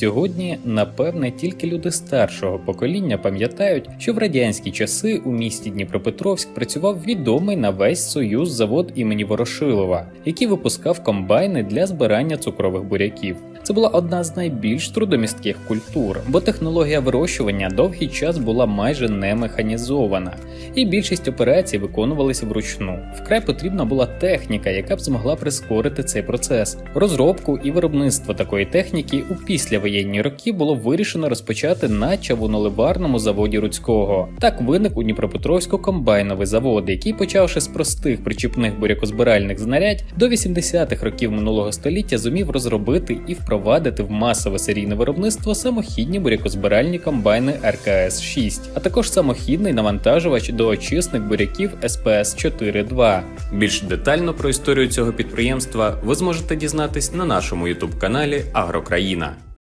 Сьогодні, напевне, тільки люди старшого покоління пам'ятають, що в радянські часи у місті Дніпропетровськ працював відомий на весь союз завод імені Ворошилова, який випускав комбайни для збирання цукрових буряків. Це була одна з найбільш трудомістких культур, бо технологія вирощування довгий час була майже не механізована, і більшість операцій виконувалися вручну. Вкрай потрібна була техніка, яка б змогла прискорити цей процес. Розробку і виробництво такої техніки у післявоєнні роки було вирішено розпочати на чавуноливарному заводі Руцького. Так виник у Дніпропетровську комбайновий завод, який, почавши з простих причіпних бурякозбиральних знарядь, до 80-х років минулого століття зумів розробити і впровадити в масове серійне виробництво самохідні бурякозбиральні комбайни РКС 6, а також самохідний навантажувач до очисних буряків СПС 4.2. Більш детально про історію цього підприємства ви зможете дізнатись на нашому ютуб каналі Агрокраїна.